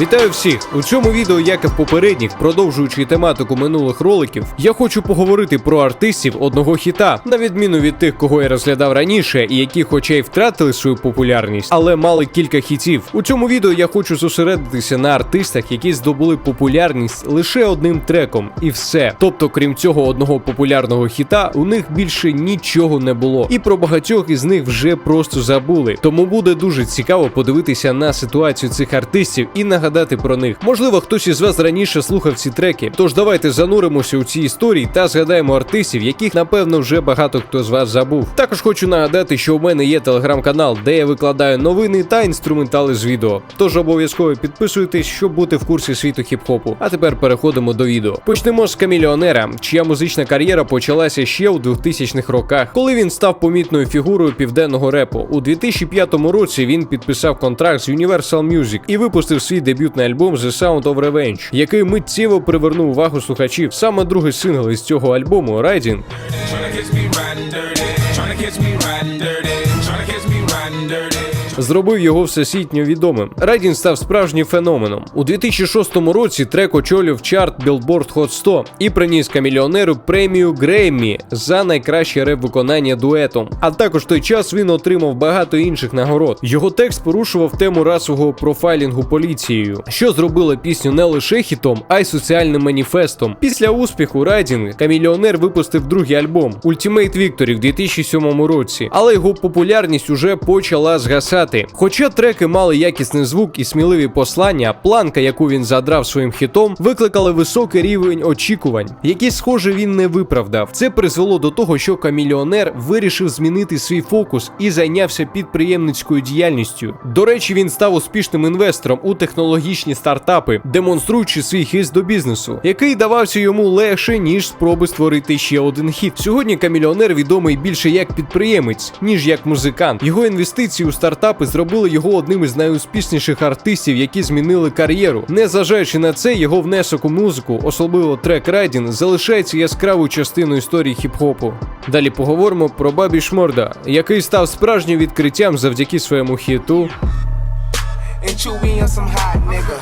Вітаю всіх! У цьому відео, як і в попередніх, продовжуючи тематику минулих роликів, я хочу поговорити про артистів одного хіта, на відміну від тих, кого я розглядав раніше, і які, хоча й втратили свою популярність, але мали кілька хітів. У цьому відео я хочу зосередитися на артистах, які здобули популярність лише одним треком, і все. Тобто, крім цього одного популярного хіта, у них більше нічого не було. І про багатьох із них вже просто забули. Тому буде дуже цікаво подивитися на ситуацію цих артистів і нагадати про них. Можливо, хтось із вас раніше слухав ці треки. Тож давайте зануримося у ці історії та згадаємо артистів, яких напевно вже багато хто з вас забув. Також хочу нагадати, що у мене є телеграм-канал, де я викладаю новини та інструментали з відео. Тож обов'язково підписуйтесь, щоб бути в курсі світу хіп-хопу. А тепер переходимо до відео. Почнемо з камільонера, чия музична кар'єра почалася ще у 2000-х роках, коли він став помітною фігурою південного репу. У 2005 році він підписав контракт з Universal Music і випустив свій дебютний альбом The Sound of Revenge, який миттєво привернув увагу слухачів. Саме другий сингл із цього альбому Riding зробив його всесвітньо відомим. Райдін став справжнім феноменом. У 2006 році трек очолив чарт Billboard Hot 100 і приніс камільйонеру премію Греммі за найкраще реп-виконання дуетом. А також той час він отримав багато інших нагород. Його текст порушував тему расового профайлінгу поліцією, що зробило пісню не лише хітом, а й соціальним маніфестом. Після успіху Райдінг камільйонер випустив другий альбом Ultimate Victory в 2007 році, але його популярність уже почала згасати. Хоча треки мали якісний звук і сміливі послання, планка, яку він задрав своїм хітом, викликали високий рівень очікувань, які, схоже, він не виправдав. Це призвело до того, що камільйонер вирішив змінити свій фокус і зайнявся підприємницькою діяльністю. До речі, він став успішним інвестором у технологічні стартапи, демонструючи свій хист до бізнесу, який давався йому легше ніж спроби створити ще один хіт. Сьогодні камільйонер відомий більше як підприємець, ніж як музикант. Його інвестиції у стартапи зробили його одним із найуспішніших артистів, які змінили кар'єру. Незважаючи на це, його внесок у музику, особливо трек Райдін, залишається яскравою частиною історії хіп-хопу. Далі поговоримо про Бабі Шморда, який став справжнім відкриттям завдяки своєму хіту. And chewy on some hot nigga.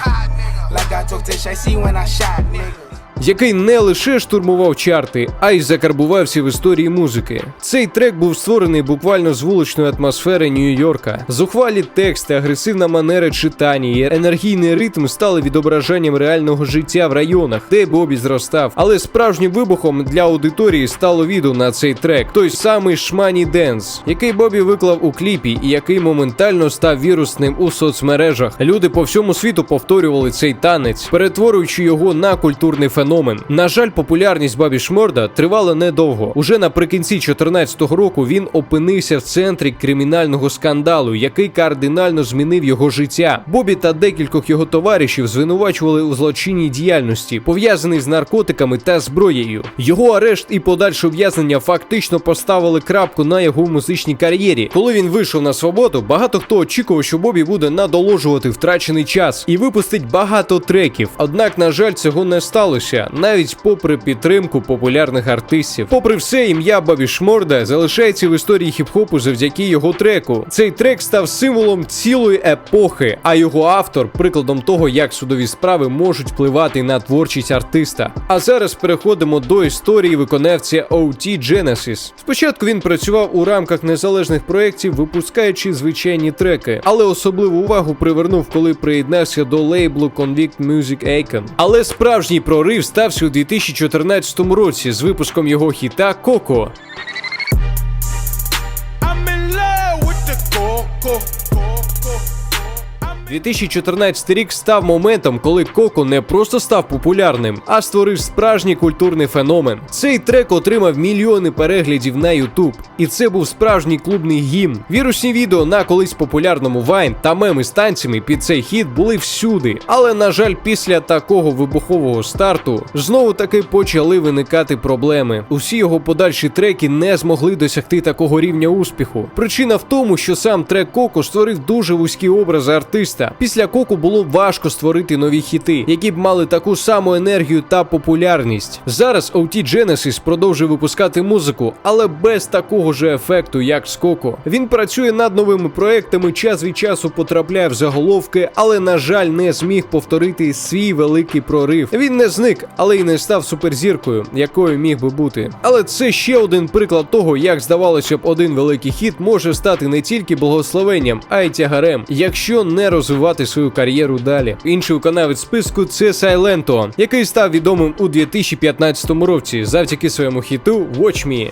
Like I told Tish, I see when I shot nigga. Який не лише штурмував чарти, а й закарбувався в історії музики. Цей трек був створений буквально з вуличної атмосфери Нью-Йорка. Зухвалі тексти, агресивна манера читання і енергійний ритм стали відображенням реального життя в районах, де Бобі зростав. Але справжнім вибухом для аудиторії стало відео на цей трек, той самий Шмані Денс, який Бобі виклав у кліпі і який моментально став вірусним у соцмережах. Люди по всьому світу повторювали цей танець, перетворюючи його на культурний феномен. На жаль, популярність Бабі Шморда тривала недовго. Уже наприкінці 2014 року він опинився в центрі кримінального скандалу, який кардинально змінив його життя. Бобі та декількох його товаришів звинувачували у злочинній діяльності, пов'язаній з наркотиками та зброєю. Його арешт і подальше ув'язнення фактично поставили крапку на його музичній кар'єрі. Коли він вийшов на свободу, багато хто очікував, що Бобі буде надоложувати втрачений час і випустить багато треків. Однак, на жаль, цього не сталося, навіть попри підтримку популярних артистів. Попри все, ім'я Бабі Шморда залишається в історії хіп-хопу завдяки його треку. Цей трек став символом цілої епохи, а його автор прикладом того, як судові справи можуть впливати на творчість артиста. А зараз переходимо до історії виконавця OT Genesis. Спочатку він працював у рамках незалежних проєктів, випускаючи звичайні треки, але особливу увагу привернув, коли приєднався до лейблу Convict Music Icon. Але справжній прорив стався у 2014 році з випуском його хіта Коко. I'm in love with the coco. 2014 рік став моментом, коли Коко не просто став популярним, а створив справжній культурний феномен. Цей трек отримав мільйони переглядів на YouTube, і це був справжній клубний гімн. Вірусні відео на колись популярному Vine та меми з танцями під цей хіт були всюди. Але на жаль, після такого вибухового старту знову таки почали виникати проблеми. Усі його подальші треки не змогли досягти такого рівня успіху. Причина в тому, що сам трек Коко створив дуже вузькі образи артиста. Артиста. Після коку було важко створити нові хіти, які б мали таку саму енергію та популярність. Зараз OT Genesis продовжує випускати музику, але без такого же ефекту, як з Коко. Він працює над новими проектами, час від часу потрапляє в заголовки, але на жаль, не зміг повторити свій великий прорив. Він не зник, але й не став суперзіркою, якою міг би бути. Але це ще один приклад того, як здавалося б, один великий хіт може стати не тільки благословенням, а й тягарем, якщо не розвивати свою кар'єру далі. Інший виконавець списку це Сайленто, який став відомим у 2015 році завдяки своєму хіту Watch Me.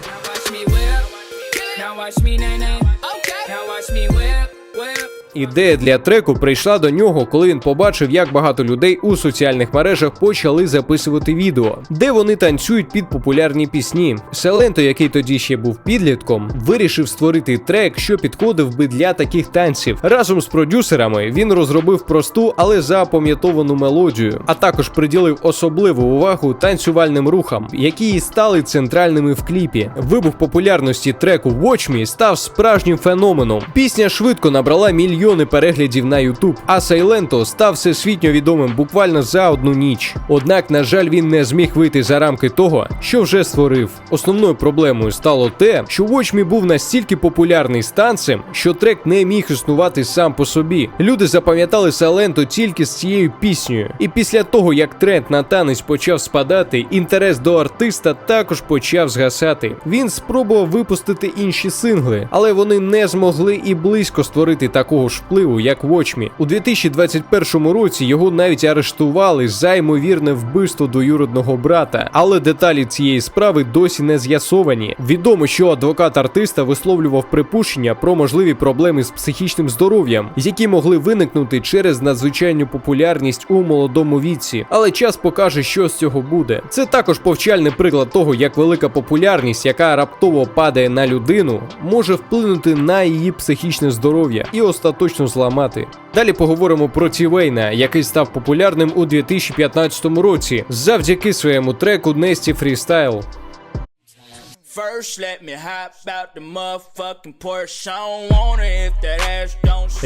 Ідея для треку прийшла до нього, коли він побачив, як багато людей у соціальних мережах почали записувати відео, де вони танцюють під популярні пісні. Селенто, який тоді ще був підлітком, вирішив створити трек, що підходив би для таких танців. Разом з продюсерами він розробив просту, але запам'ятовану мелодію, а також приділив особливу увагу танцювальним рухам, які і стали центральними в кліпі. Вибух популярності треку Watch Me став справжнім феноменом. Пісня швидко набрала мільйони переглядів на YouTube, а Сайленто став всесвітньо відомим буквально за одну ніч. Однак, на жаль, він не зміг вийти за рамки того, що вже створив. Основною проблемою стало те, що Watch.me був настільки популярний з танцем, що трек не міг існувати сам по собі. Люди запам'ятали Сайленто тільки з цією піснею. І після того, як тренд на танець почав спадати, інтерес до артиста також почав згасати. Він спробував випустити інші сингли, але вони не змогли і близько створити такого ж впливу, як Watch Me. У 2021 році його навіть арештували за ймовірне вбивство двоюродного брата, але деталі цієї справи досі не з'ясовані. Відомо, що адвокат артиста висловлював припущення про можливі проблеми з психічним здоров'ям, які могли виникнути через надзвичайну популярність у молодому віці. Але час покаже, що з цього буде. Це також повчальний приклад того, як велика популярність, яка раптово падає на людину, може вплинути на її психічне здоров'я і остаточно зламати. Далі поговоримо про Тівейна, який став популярним у 2015 році завдяки своєму треку Несті Freestyle.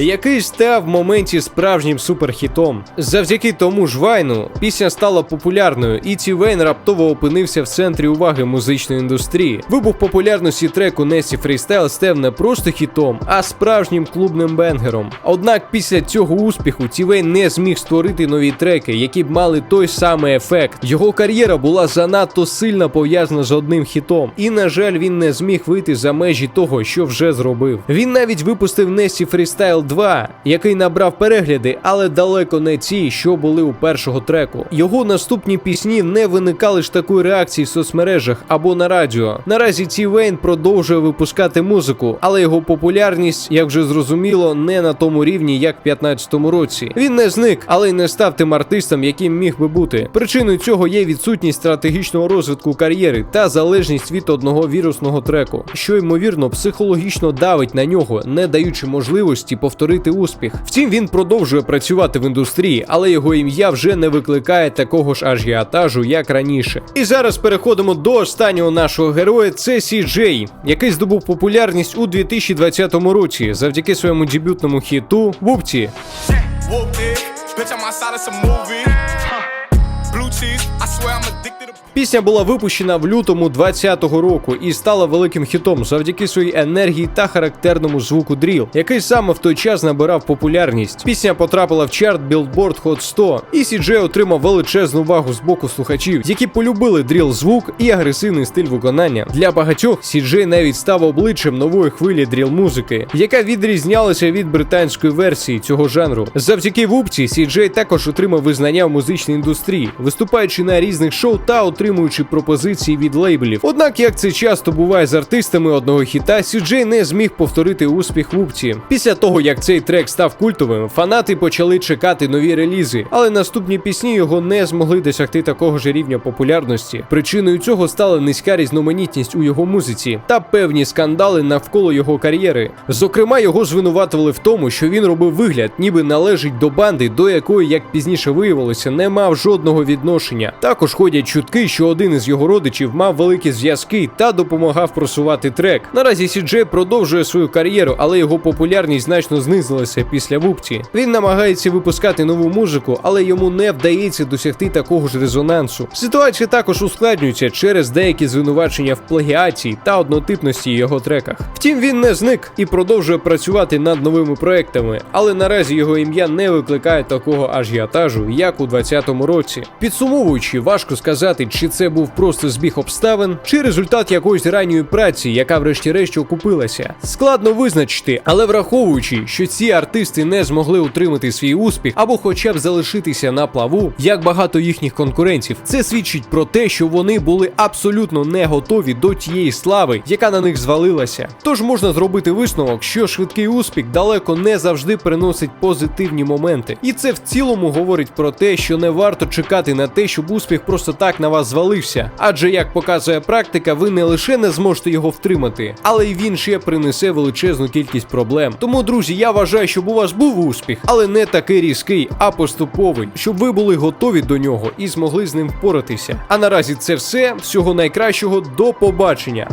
Який став в моменті справжнім суперхітом. Завдяки тому ж Вайну пісня стала популярною, і Ті Вейн раптово опинився в центрі уваги музичної індустрії. Вибух популярності треку Несі Фрістайл став не просто хітом, а справжнім клубним бенгером. Однак після цього успіху Ті Вейн не зміг створити нові треки, які б мали той самий ефект. Його кар'єра була занадто сильно пов'язана з одним хітом, і на жаль, він не зміг вийти за межі того, що вже зробив. Він навіть випустив Несі Фрістайл 2, який набрав перегляди, але далеко не ті, що були у першого треку. Його наступні пісні не виникали ж такої реакції в соцмережах або на радіо. Наразі Ті Вейн продовжує випускати музику, але його популярність, як вже зрозуміло, не на тому рівні, як в 15-му році. Він не зник, але й не став тим артистом, яким міг би бути. Причиною цього є відсутність стратегічного розвитку кар'єри та залежність від одного вірусного треку, що ймовірно психологічно давить на нього, не даючи можливості повторити успіх. Втім, він продовжує працювати в індустрії, але його ім'я вже не викликає такого ж ажіотажу, як раніше. І зараз переходимо до останнього нашого героя. Це Сі Джей, який здобув популярність у 2020 році завдяки своєму дебютному хіту Вупті. Пісня була випущена в лютому 2020 року і стала великим хітом завдяки своїй енергії та характерному звуку дріл, який саме в той час набирав популярність. Пісня потрапила в чарт Billboard Hot 100, і CJ отримав величезну увагу з боку слухачів, які полюбили дріл звук і агресивний стиль виконання. Для багатьох CJ навіть став обличчям нової хвилі дріл музики, яка відрізнялася від британської версії цього жанру. Завдяки вупці CJ також отримав визнання в музичній індустрії, виступаючи на різних шоу та отримуючи пропозиції від лейблів. Однак, як це часто буває з артистами одного хіта, CJ не зміг повторити успіх вупці. Після того, як цей трек став культовим, фанати почали чекати нові релізи, але наступні пісні його не змогли досягти такого ж рівня популярності. Причиною цього стала низька різноманітність у його музиці та певні скандали навколо його кар'єри. Зокрема, його звинуватували в тому, що він робив вигляд, ніби належить до банди, до якої, як пізніше виявилося, не мав жодного відношення. Також ходять чутки, що один із його родичів мав великі зв'язки та допомагав просувати трек. Наразі Сіджей продовжує свою кар'єру, але його популярність значно знизилася після вупці. Він намагається випускати нову музику, але йому не вдається досягти такого ж резонансу. Ситуація також ускладнюється через деякі звинувачення в плагіації та однотипності його треках. Втім, він не зник і продовжує працювати над новими проектами, але наразі його ім'я не викликає такого ажіотажу, як у 2020 році. Підсумовуючи, важко сказати, чи це був просто збіг обставин, чи результат якоїсь ранньої праці, яка врешті-решт окупилася. Складно визначити, але враховуючи, що ці артисти не змогли утримати свій успіх або хоча б залишитися на плаву, як багато їхніх конкурентів, це свідчить про те, що вони були абсолютно не готові до тієї слави, яка на них звалилася. Тож можна зробити висновок, що швидкий успіх далеко не завжди приносить позитивні моменти, і це в цілому говорить про те, що не варто чекати на те, щоб успіх просто так на вас звалився. Адже як показує практика, ви не лише не зможете його втримати, але й він ще принесе величезну кількість проблем. Тому, друзі, я вважаю, щоб у вас був успіх, але не такий різкий, а поступовий, щоб ви були готові до нього і змогли з ним впоратися. А наразі це все. Всього найкращого, до побачення.